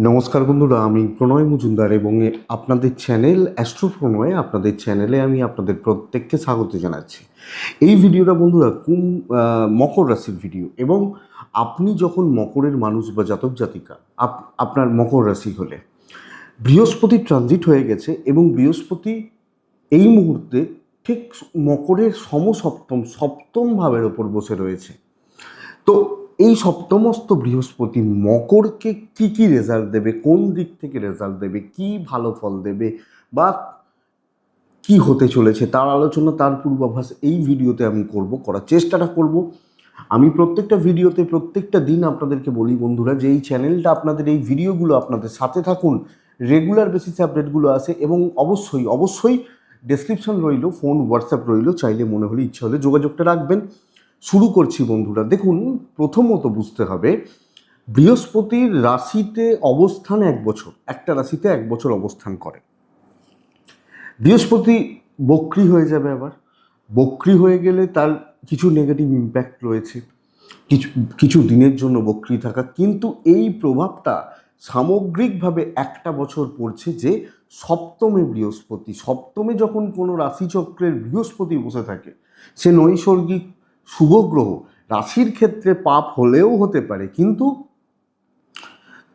নমস্কার বন্ধুরা, আমি প্রণয় মজুমদার এবং আপনাদের চ্যানেল অ্যাস্ট্রো প্রণয় আপনাদের চ্যানেলে আমি আপনাদের প্রত্যেককে স্বাগত জানাচ্ছি। এই ভিডিওটা বন্ধুরা কুম মকর রাশির ভিডিও এবং আপনি যখন মকরের মানুষ বা জাতক জাতিকা, আপ- আপনার মকর রাশি হলে, বৃহস্পতি ট্রানজিট হয়ে গেছে এবং বৃহস্পতি এই মুহূর্তে ঠিক মকরের সমসপ্তম, সপ্তম ভাবের ওপর বসে রয়েছে। তো এই সপ্তমস্ত বৃহস্পতি মকরকে কি কি রেজাল্ট দেবে? কোন দিক থেকে রেজাল্ট দেবে? কি ভালো ফল দেবে? বা কি হতে চলেছে? তার আলোচনা, তার পূর্বাভাস এই ভিডিওতে আমি করব, করার চেষ্টাটা করব। আমি প্রত্যেকটা ভিডিওতে, প্রত্যেকটা দিন আপনাদেরকে বলি বন্ধুরা যে এই চ্যানেলটা আপনাদের, এই ভিডিওগুলো আপনাদের সাথে থাকুন। রেগুলার বেসিসে আপডেটগুলো আসে এবং অবশ্যই অবশ্যই ডেসক্রিপশন রইল ফোন হোয়াটসঅ্যাপ রইল। চাইলে মনে হলে ইচ্ছা হলে যোগাযোগটা রাখবেন। শুরু করছি বন্ধুরা। দেখুন, প্রথমত বুঝতে হবে, বৃহস্পতির রাশিতে অবস্থান এক বছর, একটা রাশিতে এক বছর অবস্থান করে। বৃহস্পতি বক্রি হয়ে যাবে আবার। বক্রি হয়ে গেলে তার কিছু নেগেটিভ ইম্প্যাক্ট রয়েছে। কিছু কিছু দিনের জন্য বক্রি থাকা, কিন্তু এই প্রভাবটা সামগ্রিকভাবে একটা বছর পড়ছে যে সপ্তমে বৃহস্পতি, সপ্তমে যখন কোনো রাশিচক্রের বৃহস্পতি বসে থাকে, সে নৈসর্গিক শুভ গ্রহ রাশির ক্ষেত্রে পাপ হলেও হতে পারে, কিন্তু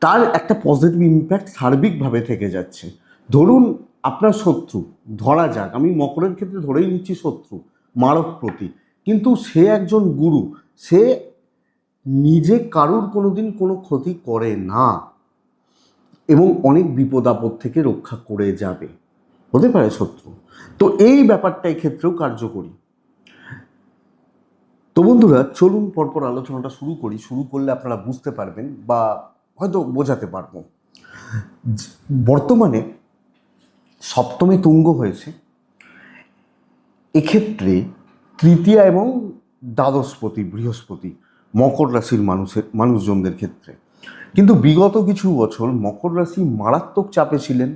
তার একটা পজিটিভ ইম্প্যাক্ট সার্বিকভাবে থেকে যাচ্ছে। ধরুন আপনার শত্রু, ধরা যাক, আমি মকরের ক্ষেত্রে ধরেই নিচ্ছি শত্রু মারক প্রতি। কিন্তু সে একজন গুরু, সে নিজে কারুর কোনোদিন কোনো ক্ষতি করে না এবং অনেক বিপদ আপদ থেকে রক্ষা করে যাবে। হতে পারে শত্রু। তো এই ব্যাপারটা ক্ষেত্রেও কার্যকরী। তো বন্ধুরা, চলুন পরপর আলোচনাটা শুরু করি। শুরু করলে আপনারা বুঝতে পারবেন বা হয়তো বোঝাতে পারব। বর্তমানে সপ্তমে তুঙ্গ হয়েছে। এক্ষেত্রে তৃতীয়া এবং দ্বাদশপতি, বৃহস্পতি, মকর রাশির মানুষের মানুষজনদের ক্ষেত্রে। কিন্তু বিগত কিছু বছর মকর রাশি মারাত্মক চাপে ছিলেন।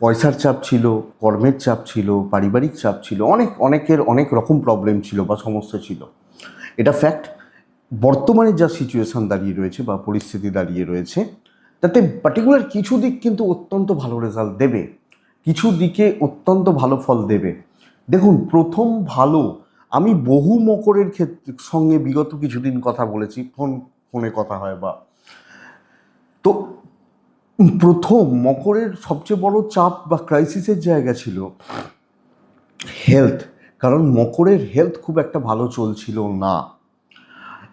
পয়সার চাপ ছিল, কর্মের চাপ ছিল, পারিবারিক চাপ ছিল, অনেক, অনেকের অনেক রকম প্রবলেম ছিল বা সমস্যা ছিল। এটা ফ্যাক্ট বর্তমানে যা সিচুয়েশন দাঁড়িয়ে রয়েছে বা পরিস্থিতি দাঁড়িয়ে রয়েছে, তাতে পার্টিকুলার কিছু দিক কিন্তু অত্যন্ত ভালো রেজাল্ট দেবে। কিছু দিকে অত্যন্ত ভালো ফল দেবে। দেখুন, প্রথম ভালো, আমি বহু মকরের ক্ষেত্রে সঙ্গে বিগত কিছুদিন কথা বলেছি, ফোন, ফোনে কথা হয় বা। তো প্রথম মকরের সবচেয়ে বড় চাপ বা ক্রাইসিসের জায়গা ছিল হেলথ কারণ মকরের হেলথ খুব একটা ভালো চলছিল না।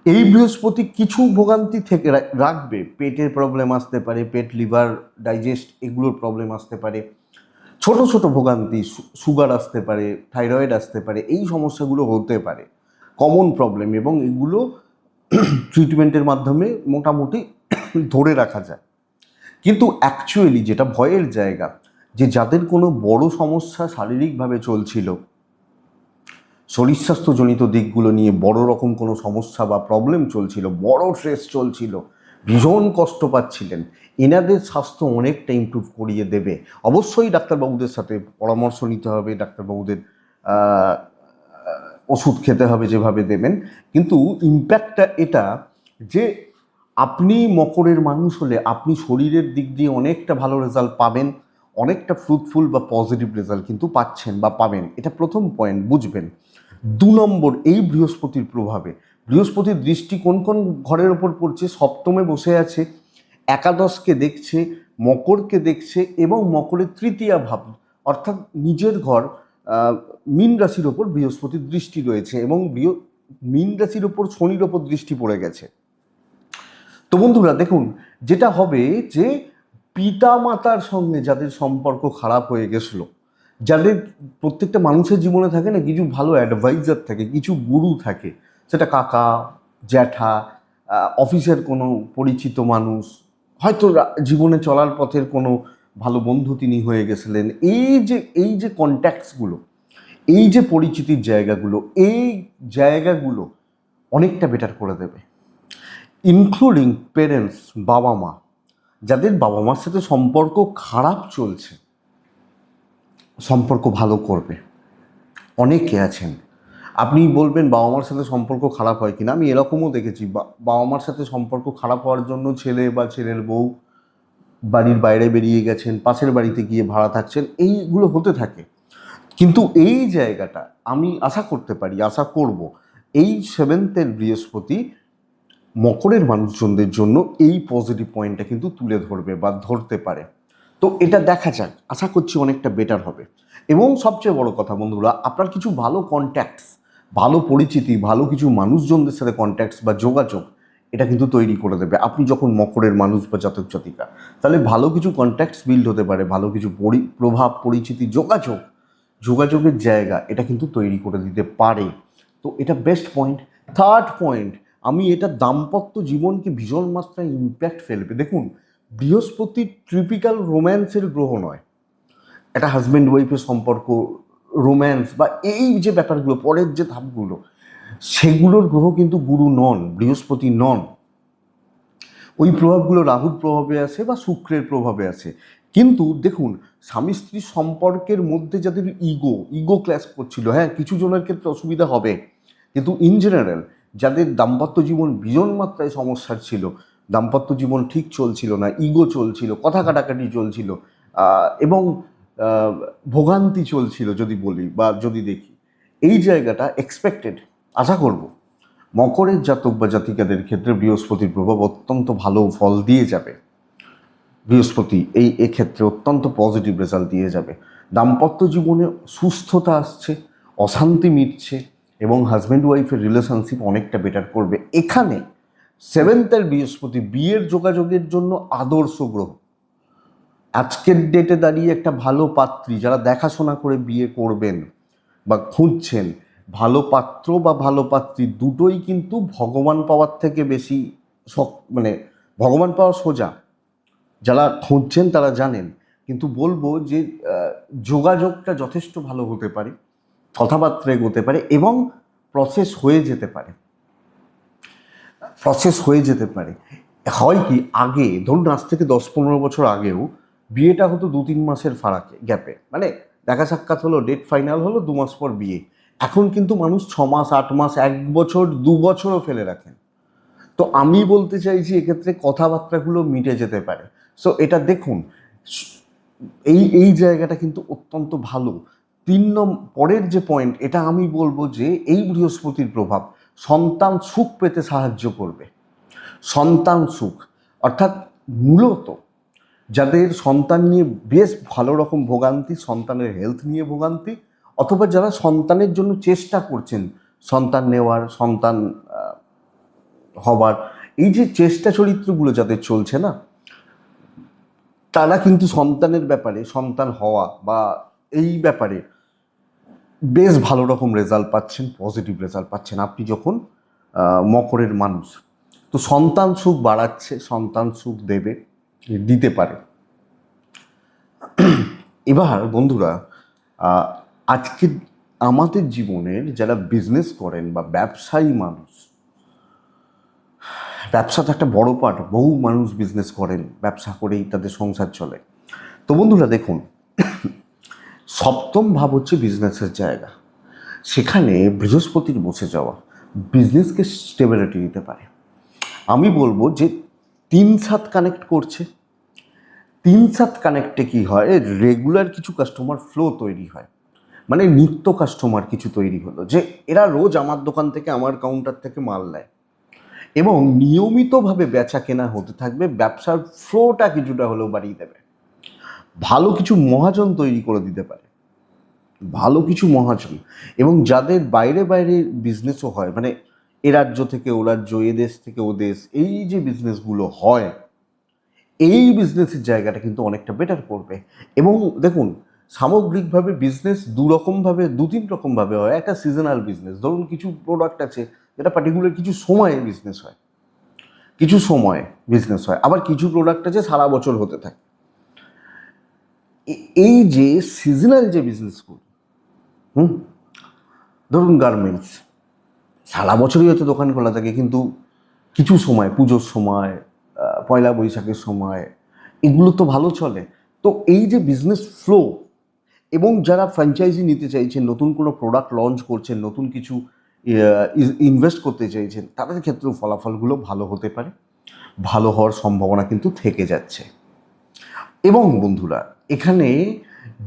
এই বৃহস্পতি কিছু ভোগান্তি থেকে রাখবে। পেটের প্রবলেম আসতে পারে, পেট লিভার ডাইজেস্ট এগুলোর প্রবলেম আসতে পারে। ছোট ছোট ভোগান্তি সুগার আসতে পারে থাইরয়েড আসতে পারে, এই সমস্যাগুলো হতে পারে। কমন প্রবলেম এবং এগুলো ট্রিটমেন্টের মাধ্যমে মোটামুটি ধরে রাখা যায়। কিন্তু অ্যাকচুয়ালি যেটা ভয়ের জায়গা, যে যাদের কোনো বড় সমস্যা শারীরিকভাবে চলছিল শরীর স্বাস্থ্যজনিত দিকগুলো নিয়ে বড় রকম কোনো সমস্যা বা প্রবলেম চলছিল, বড় স্ট্রেস চলছিল, ভীষণ কষ্ট পাচ্ছিলেন, এনাদের স্বাস্থ্য অনেকটা ইমপ্রুভ করিয়ে দেবে। অবশ্যই ডাক্তারবাবুদের সাথে পরামর্শ নিতে হবে, ডাক্তারবাবুদের ওষুধ খেতে হবে যেভাবে দেবেন, কিন্তু ইম্প্যাক্টটা এটা যে আপনি মকরের মানুষ হলে আপনি শরীরের দিক দিয়ে অনেকটা ভালো রেজাল্ট পাবেন, অনেকটা ফ্রুটফুল বা পজিটিভ রেজাল্ট কিন্তু পাচ্ছেন বা পাবেন। এটা প্রথম পয়েন্ট বুঝবেন। দু নম্বর, এই বৃহস্পতির প্রভাবে। বৃহস্পতির দৃষ্টি কোন কোন ঘরের ওপর পড়ছে? সপ্তমে বসে আছে, একাদশকে দেখছে, মকরকে দেখছে এবং মকরের তৃতীয়া ভাব, অর্থাৎ নিজের ঘর মীন রাশির ওপর বৃহস্পতির দৃষ্টি রয়েছে এবং বৃহ, মীন রাশির ওপর শনির ওপর দৃষ্টি পড়ে গেছে। তো বন্ধুরা, দেখুন, যেটা হবে যে পিতা মাতার সঙ্গে যাদের সম্পর্ক খারাপ হয়ে গেছিল, যাদের প্রত্যেকটা মানুষের জীবনে থাকে না, কিছু ভালো অ্যাডভাইজার থাকে, কিছু গুরু থাকে। সেটা কাকা, জ্যাঠা অফিসের কোনো পরিচিত মানুষ, হয়তো জীবনে চলার পথের কোনো ভালো বন্ধু তিনি হয়ে গেছিলেন। এই যে এই যে কন্ট্যাক্টসগুলো এই যে পরিচিতির জায়গাগুলো, এই জায়গাগুলো অনেকটা বেটার করে দেবে। ইনক্লুডিং পেরেন্টস বাবা মা, যাদের বাবা মার সাথে সম্পর্ক খারাপ চলছে, সম্পর্ক ভালো করবে। অনেকে আছেন। আপনি বলবেন, বাবা মার সাথে সম্পর্ক খারাপ হয় কিনা? আমি এরকমও দেখেছি। বাবা মার সাথে সম্পর্ক খারাপ হওয়ার জন্য ছেলে বা ছেলের বউ বাড়ির বাইরে বেরিয়ে গেছেন, পাশের বাড়িতে গিয়ে ভাড়া থাকছেন, এইগুলো হতে থাকে। কিন্তু এই জায়গাটা আমি আশা করতে পারি, আশা করব, এই সেভেন্থের বৃহস্পতি মকরের মানুষজনদের জন্য এই পজিটিভ পয়েন্টটা কিন্তু তুলে ধরবে বা ধরতে পারে। তো এটা দেখা যাক, আশা করছি অনেকটা বেটার হবে। এবং সবচেয়ে বড় কথা বন্ধুরা, আপনার কিছু ভালো কন্ট্যাক্টস ভালো পরিচিতি, ভালো কিছু মানুষজনদের সাথে কন্ট্যাক্টস বা যোগাযোগ, এটা কিন্তু তৈরি করে দেবে। আপনি যখন মকরের মানুষ বা জাতক জাতিকা, তাহলে ভালো কিছু কন্ট্যাক্টস বিল্ড হতে পারে, ভালো কিছু পরি, প্রভাব, পরিচিতি, যোগাযোগ, যোগাযোগের জায়গা এটা কিন্তু তৈরি করে দিতে পারে। তো এটা বেস্ট পয়েন্ট থার্ড পয়েন্ট আমি এটা দাম্পত্য জীবনকে ভীষণ মাত্রায় ইম্প্যাক্ট ফেলবে। দেখুন, বৃহস্পতি ট্রিপিক্যাল রোম্যান্সের গ্রহ নয়। একটা হাজব্যান্ড ওয়াইফের সম্পর্ক রোম্যান্স বা এই যে ব্যাপারগুলো, পরের যে ধাপগুলো, সেগুলোর গ্রহ কিন্তু গুরু নন, বৃহস্পতি নন। ওই প্রভাবগুলো রাহুর প্রভাবে আছে বা শুক্রের প্রভাবে আছে। কিন্তু দেখুন, স্বামী স্ত্রী সম্পর্কের মধ্যে যাদের ইগো ইগো ক্লাস করছিল হ্যাঁ কিছু জনের ক্ষেত্রে অসুবিধা হবে। কিন্তু ইন জেনারেল যাদের দাম্পত্য জীবন ভীষণ মাত্রায় সমস্যার ছিল, দাম্পত্য জীবন ঠিক চলছিল না ইগো চলছিল, কথা কাটাকাটি চলছিল এবং ভোগান্তি চলছিল যদি বলি বা যদি দেখি, এই জায়গাটা এক্সপেক্টেড আশা করব। মকরের জাতক বা জাতিকাদের ক্ষেত্রে বৃহস্পতির প্রভাব অত্যন্ত ভালো ফল দিয়ে যাবে। বৃহস্পতি এই এক্ষেত্রে অত্যন্ত পজিটিভ রেজাল্ট দিয়ে যাবে। দাম্পত্য জীবনে সুস্থতা আসছে, অশান্তি মিটছে এবং হাজব্যান্ড ওয়াইফের রিলেশনশিপ অনেকটা বেটার করবে। এখানে সেভেন্থের বৃহস্পতি বিয়ের যোগাযোগের জন্য আদর্শ গ্রহ। আজকের ডেটে দাঁড়িয়ে একটা ভালো পাত্রী যারা দেখাশোনা করে বিয়ে করবেন বা খুঁজছেন, ভালো পাত্র বা ভালো পাত্রী দুটোই কিন্তু ভগবান পাওয়ার থেকে বেশি শক- মানে ভগবান পাওয়া সোজা। যারা খুঁজছেন তারা জানেন। কিন্তু বলব যে যোগাযোগটা যথেষ্ট ভালো হতে পারে। কথাবার্তা এগোতে পারে এবং প্রসেস হয়ে যেতে পারে। প্রসেস হয়ে যেতে পারে। হয় কি, আগে, ধরুন আজ থেকে দশ পনেরো বছর আগেও বিয়েটা হতো দু তিন মাসের ফারাকে, গ্যাপে। মানে দেখা সাক্ষাৎ হলো ডেট ফাইনাল হলো, দু মাস পর বিয়ে। এখন কিন্তু মানুষ ছ মাস, আট মাস, এক বছর, দু বছরও ফেলে রাখেন। তো আমি বলতে চাইছি এক্ষেত্রে কথাবার্তাগুলো মিটে যেতে পারে। সো এটা দেখুন, এই এই জায়গাটা কিন্তু অত্যন্ত ভালো। তিন নম্বর পরের যে পয়েন্ট এটা আমি বলব যে এই বৃহস্পতির প্রভাব সন্তান সুখ পেতে সাহায্য করবে। সন্তান সুখ, অর্থাৎ মূলত যাদের সন্তান নিয়ে বেশ ভালো রকম ভোগান্তি, সন্তানের হেলথ নিয়ে ভোগান্তি, অথবা যারা সন্তানের জন্য চেষ্টা করছেন সন্তান নেওয়ার, সন্তান হবার, এই যে চেষ্টা চরিত্রগুলো যাদের চলছে না, তারা কিন্তু সন্তানের ব্যাপারে সন্তান হওয়া বা এই ব্যাপারে বেশ ভালো রকম রেজাল্ট পাচ্ছেন পজিটিভ রেজাল্ট পাচ্ছেন। আপনি যখন মকরের মানুষ, তো সন্তান সুখ বাড়াচ্ছে, সন্তান সুখ দেবে, দিতে পারে। এবার বন্ধুরা আজকে আমাদের জীবনের যারা বিজনেস করেন বা ব্যবসায়ী মানুষ, ব্যবসা তো একটা বড় পার্ট বহু মানুষ বিজনেস করেন, ব্যবসা করেই তাদের সংসার চলে। তো বন্ধুরা, দেখুন সপ্তম ভাব হচ্ছে বিজনেসের জায়গা। সেখানে বৃহস্পতির বসে যাওয়া বিজনেসকে স্টেবিলিটি দিতে পারে। আমি বলব যে তিন সাত কানেক্ট করছে। তিন সাত কানেক্টে কি হয়? রেগুলার কিছু কাস্টমার ফ্লো তৈরি হয়। মানে নিত্য কাস্টমার কিছু তৈরি হলো যে এরা রোজ আমার দোকান থেকে, আমার কাউন্টার থেকে মাল নেয়। এবং নিয়মিতভাবে বেচা কেনা হতে থাকবে, ব্যবসার ফ্লোটা কিছুটা হলেও বাড়িয়ে দেবে। ভালো কিছু মহাজন তৈরি করে দিতে পারে। ভালো কিছু মহাজন। এবং যাদের বাইরে বাইরে বিজনেসও হয় মানে এ রাজ্য থেকে ও রাজ্য, এ দেশ থেকে ও দেশ, এই যে বিজনেসগুলো হয়, এই বিজনেসের জায়গাটা কিন্তু অনেকটা বেটার করবে। এবং দেখুন, সামগ্রিকভাবে বিজনেস দু রকমভাবে দু তিন রকমভাবে হয়। একটা সিজনাল বিজনেস ধরুন কিছু প্রোডাক্ট আছে যেটা পার্টিকুলার কিছু সময়ে বিজনেস হয়। কিছু সময়ে বিজনেস হয়। আবার কিছু প্রোডাক্ট আছে সারা বছর হতে থাকে। এই যে সিজনাল যে বিজনেসগুলো হুম? ধরুন গার্মেন্টস সারা বছরই হয়তো দোকান খোলা থাকে, কিন্তু কিছু সময়, পুজোর সময় পয়লা বৈশাখের সময়, এগুলো তো ভালো চলে। তো এই যে বিজনেস ফ্লো এবং যারা ফ্র্যাঞ্চাইজি নিতে চাইছেন, নতুন কোনো প্রোডাক্ট লঞ্চ করছেন, নতুন কিছু ইনভেস্ট করতে চাইছেন, তাদের ক্ষেত্রেও ফলাফলগুলো ভালো হতে পারে। ভালো হওয়ার সম্ভাবনা কিন্তু থেকে যাচ্ছে। এবং বন্ধুরা, এখানে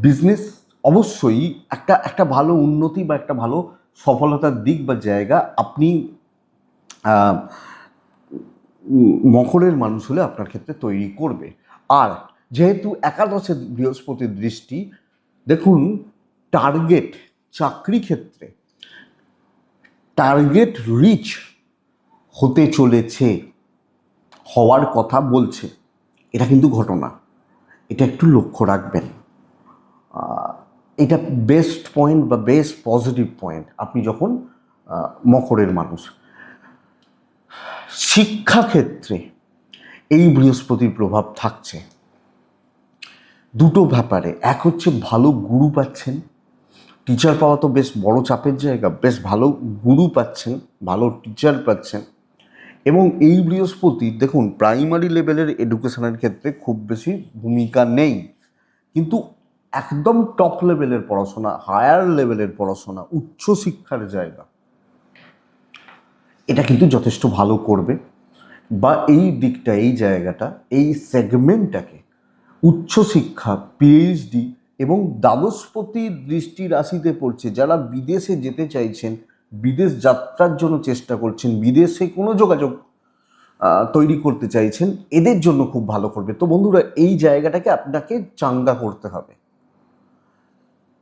বিজনেস অবশ্যই একটা একটা ভালো উন্নতি বা একটা ভালো সফলতার দিক বা জায়গা আপনি মকরের মানুষ হলে আপনার ক্ষেত্রে তৈরি করবে। আর যেহেতু একাদশে বৃহস্পতির দৃষ্টি, দেখুন টার্গেট চাকরি ক্ষেত্রে টার্গেট রিচ হতে চলেছে, হওয়ার কথা বলছে, এটা কিন্তু ঘটনা। এটা একটু লক্ষ্য রাখবেন। এটা বেস্ট পয়েন্ট বা বেস্ট পজিটিভ পয়েন্ট আপনি যখন মকরের মানুষ। শিক্ষাক্ষেত্রে এই বৃহস্পতির প্রভাব থাকছে। দুটো ব্যাপারে, এক হচ্ছে ভালো গুরু পাচ্ছেন। টিচার পাওয়া তো বেশ বড় চাপের জায়গা, বেশ ভালো গুরু পাচ্ছেন, ভালো টিচার পাচ্ছেন। এবং এই বৃহস্পতি, দেখুন প্রাইমারি লেভেলের এডুকেশনের ক্ষেত্রে খুব বেশি ভূমিকা নেই। কিন্তু একদম টপ লেভেলের পড়াশোনা হায়ার লেভেলের পড়াশোনা, উচ্চ শিক্ষার জায়গা, এটা কিন্তু যথেষ্ট ভালো করবে। বা এই দিকটা, এই জায়গাটা, এই সেগমেন্টটাকে উচ্চশিক্ষা পিএইচডি এবং দ্বাদশপতি দৃষ্টি রাশিতে পড়ছে, যারা বিদেশে যেতে চাইছেন বিদেশ যাত্রার জন্য চেষ্টা করছেন, বিদেশে কোনো যোগাযোগ তৈরি করতে চাইছেন, এদের জন্য খুব ভালো করবে। তো বন্ধুরা, এই জায়গাটাকে আপনাকে চাঙ্গা করতে হবে।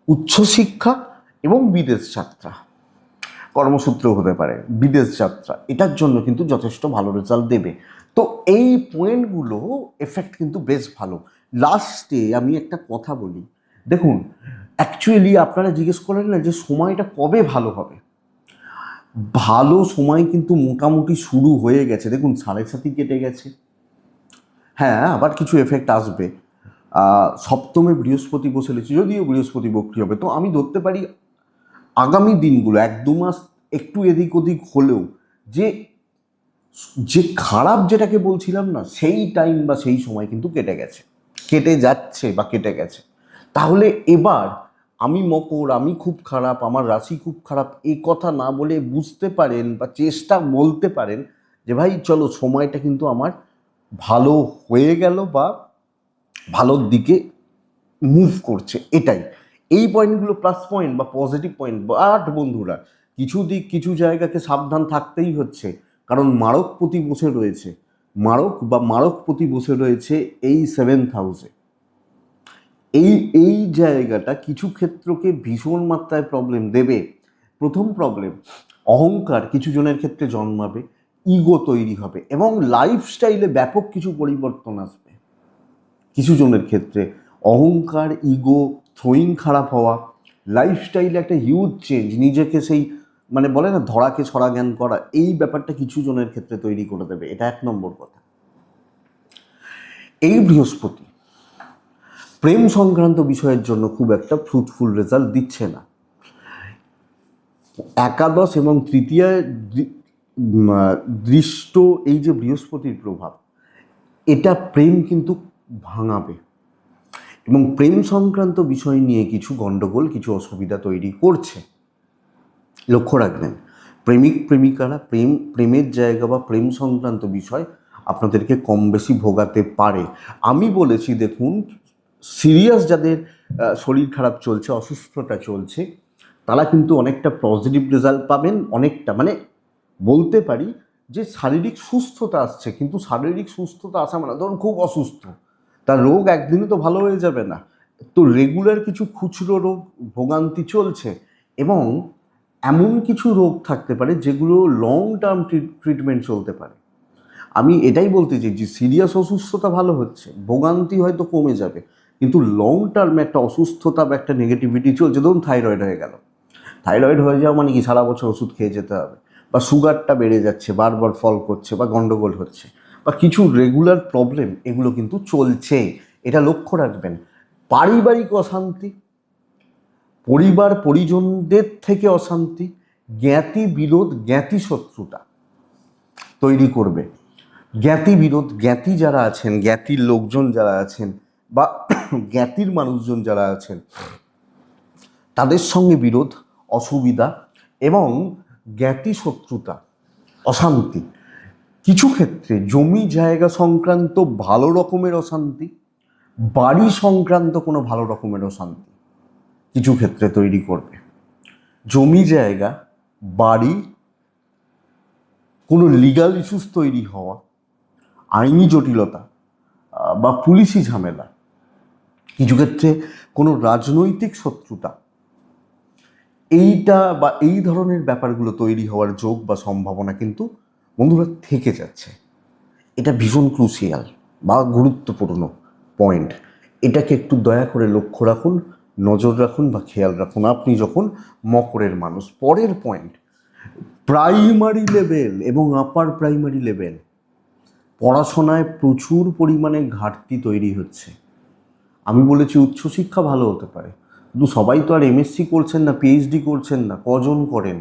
উচ্চশিক্ষা এবং বিদেশ যাত্রা। কর্মসূত্র হতে পারে, বিদেশ যাত্রা। এটার জন্য কিন্তু যথেষ্ট ভালো রেজাল্ট দেবে। তো এই পয়েন্টগুলো এফেক্ট কিন্তু বেশ ভালো। লাস্টে আমি একটা কথা বলি। দেখুন অ্যাকচুয়ালি আপনারা জিজ্ঞেস করেন না যে সময়টা কবে ভালো হবে? ভালো সময় কিন্তু মোটামুটি শুরু হয়ে গেছে। দেখুন, সাড়ে সাতই কেটে গেছে। হ্যাঁ আবার কিছু এফেক্ট আসবে। সপ্তমে বৃহস্পতি বসে রয়েছে, যদিও বৃহস্পতি বক্রি হবে। তো আমি ধরতে পারি, আগামী দিনগুলো এক দু মাস একটু এদিক ওদিক হলেও যে যে খারাপ যেটাকে বলছিলাম না, সেই টাইম বা সেই সময় কিন্তু কেটে গেছে। কেটে যাচ্ছে বা কেটে গেছে। তাহলে এবার আমি মকর, আমি খুব খারাপ, আমার রাশি খুব খারাপ এই কথা না বলে বুঝতে পারেন বা চেষ্টা বলতে পারেন যে ভাই চলো সময়টা কিন্তু আমার ভালো হয়ে গেল বা ভালোর দিকে মুভ করছে, এটাই। এই পয়েন্টগুলো প্লাস পয়েন্ট বা পজিটিভ পয়েন্ট বাট বন্ধুরা, কিছু দিক, কিছু জায়গাকে সাবধান থাকতেই হচ্ছে। কারণ মারকপতি বসে রয়েছে, মারক বা মারকপতি বসে রয়েছে এই সেভেন্থ হাউসে এই এই জায়গাটা কিছু ক্ষেত্রকে ভীষণ মাত্রায় প্রবলেম দেবে। প্রথম প্রবলেম অহংকার কিছু জনের ক্ষেত্রে জন্মাবে ইগো তৈরি হবে এবং লাইফস্টাইলে ব্যাপক কিছু পরিবর্তন আসবে। কিছু জনের ক্ষেত্রে অহংকার ইগো থ্রোয়িং খারাপ হওয়া লাইফস্টাইলে একটা হিউজ চেঞ্জ নিজেকে সেই মানে বলে না, ধরাকে ছড়া জ্ঞান করা, এই ব্যাপারটা কিছু জনের ক্ষেত্রে তৈরি করে দেবে। এটা এক নম্বর কথা। এই বৃহস্পতি প্রেম সংক্রান্ত বিষয়ের জন্য খুব একটা ফ্রুটফুল রেজাল্ট দিচ্ছে না। একাদশ এবং তৃতীয় দৃষ্ট এই যে বৃহস্পতির প্রভাব, এটা প্রেম কিন্তু ভাঙাবে। এবং প্রেম সংক্রান্ত বিষয় নিয়ে কিছু গণ্ডগোল কিছু অসুবিধা তৈরি করছে। লক্ষ্য রাখবেন, প্রেমিক, প্রেমিকারা প্রেম, প্রেমের জায়গা বা প্রেম সংক্রান্ত বিষয় আপনাদেরকে কম বেশি ভোগাতে পারে। আমি বলেছি, দেখুন সিরিয়াস যাদের শরীর খারাপ চলছে, অসুস্থতা চলছে, তারা কিন্তু অনেকটা পজিটিভ রেজাল্ট পাবেন, অনেকটা মানে বলতে পারি যে শারীরিক সুস্থতা আসছে, কিন্তু শারীরিক সুস্থতা আসা মানে ধরুন খুব অসুস্থ, তার রোগ একদিনে তো ভালো হয়ে যাবে না, তো রেগুলার কিছু খুচরো রোগ, ভোগান্তি চলছে, এবং এমন কিছু রোগ থাকতে পারে যেগুলো লং টার্ম ট্রিটমেন্ট চলতে পারে। আমি এটাই বলতে চাই যে সিরিয়াস অসুস্থতা ভালো হচ্ছে, ভোগান্তি হয়তো কমে যাবে কিন্তু লং টার্মে একটা অসুস্থতা বা একটা নেগেটিভিটি চলছে, ধরুন থাইরয়েড হয়ে গেল। থাইরয়েড হয়ে যাওয়া মানে কি? সারা বছর ওষুধ খেয়ে যেতে হবে। বা সুগারটা বেড়ে যাচ্ছে, বারবার ফল করছে বা গন্ডগোল হচ্ছে। বা কিছু রেগুলার প্রবলেম এগুলো কিন্তু চলছে। এটা লক্ষ্য রাখবেন। পারিবারিক অশান্তি, পরিবার পরিজনদের থেকে অশান্তি, জ্ঞাতি বিরোধ, জ্ঞাতি শত্রুতা তৈরি করবে। জ্ঞাতি বিরোধ, জ্ঞাতি যারা আছেন, জ্ঞাতির লোকজন যারা আছেন বা জ্ঞাতির মানুষজন যারা আছেন, তাদের সঙ্গে বিরোধ, অসুবিধা এবং জ্ঞাতি শত্রুতা, অশান্তি। কিছু ক্ষেত্রে জমি জায়গা সংক্রান্ত ভালো রকমের অশান্তি, বাড়ি সংক্রান্ত কোনো ভালো রকমের অশান্তি কিছু ক্ষেত্রে তৈরি করবে। জমি জায়গা, বাড়ি, কোনো লিগাল ইস্যুস তৈরি হওয়া, আইনি জটিলতা বা পুলিশি ঝামেলা কিছু ক্ষেত্রে কোনো রাজনৈতিক শত্রুতা। এইটা বা এই ধরনের ব্যাপারগুলো তৈরি হওয়ার যোগ বা সম্ভাবনা কিন্তু বন্ধুরা থেকে যাচ্ছে। এটা ভীষণ ক্রুশিয়াল বা গুরুত্বপূর্ণ পয়েন্ট এটাকে একটু দয়া করে লক্ষ্য রাখুন, নজর রাখুন বা খেয়াল রাখুন। আপনি যখন মকরের মানুষ, পরের পয়েন্ট প্রাইমারি লেভেল এবং আপার প্রাইমারি লেভেল পড়াশোনায় প্রচুর পরিমাণে ঘাটতি তৈরি হচ্ছে। আমি বলেছি উচ্চশিক্ষা ভালো হতে পারে। কিন্তু সবাই তো আর এমএসসি করছেন না পিএইচডি করছেন না, কজন করেন?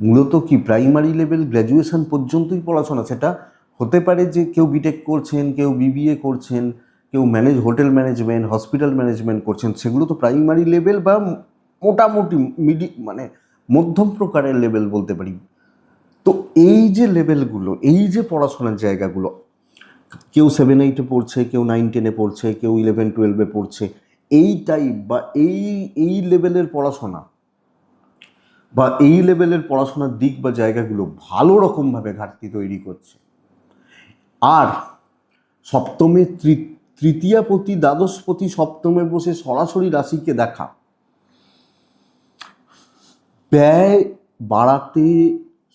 মূলত কি প্রাইমারি লেভেল গ্র্যাজুয়েশন পর্যন্তই পড়াশোনা? সেটা হতে পারে যে কেউ বিটেক করছেন, কেউ বিবিএ করছেন, কেউ manage hotel management hospital management করছেন, সেগুলো তো প্রাইমারি লেভেল বা মোটামুটি মিডি মানে মধ্যম প্রকারের লেভেল বলতে পারি। তো এই যে লেভেলগুলো এই যে পড়াশোনার জায়গাগুলো কেউ সেভেন এইটে পড়ছে, কেউ নাইন টেনে পড়ছে, কেউ ইলেভেন টুয়েলভে পড়ছে, এই টাইপ বা এই এই লেভেলের পড়াশোনা বা এই লেভেলের পড়াশোনার দিক বা জায়গাগুলো ভালো রকমভাবে ঘাটতি তৈরি করছে। আর সপ্তমে তৃতীয়াপতি দ্বাদশপতি সপ্তমে বসে সরাসরি রাশিকে দেখা। ব্যয় বাড়াতে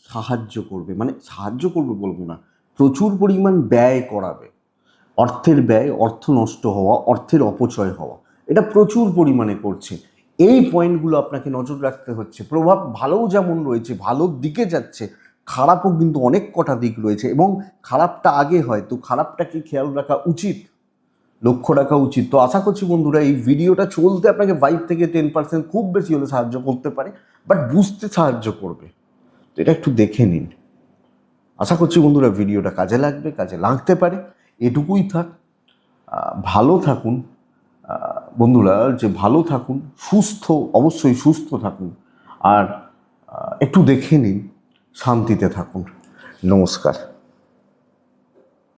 সাহায্য করবে। মানে সাহায্য করবে বলব না প্রচুর পরিমাণ ব্যয় করাবে। অর্থের ব্যয়, অর্থ নষ্ট হওয়া, অর্থের অপচয় হওয়া, এটা প্রচুর পরিমাণে করছে। এই পয়েন্টগুলো আপনাকে নজর রাখতে হচ্ছে। প্রভাব ভালোও যেমন রয়েছে, ভালোর দিকে যাচ্ছে, খারাপও কিন্তু অনেক কটা দিক রয়েছে এবং খারাপটা আগে হয়, তো খারাপটাকে খেয়াল রাখা উচিত, লক্ষ্য রাখা উচিত। তো আশা করছি বন্ধুরা, এই ভিডিওটা চলতে আপনাকে ফাইভ থেকে টেন পার্সেন্ট খুব বেশি হলে সাহায্য করতে পারে বাট বুঝতে সাহায্য করবে। তো এটা একটু দেখে নিন। আশা করছি বন্ধুরা ভিডিওটা কাজে লাগবে, কাজে লাগতে পারে। এটুকুই থাক ভালো থাকুন। বন্ধুরা, যে ভালো থাকুন, সুস্থ, অবশ্যই সুস্থ থাকুন। আর একটু দেখে নিন, শান্তিতে থাকুন। নমস্কার।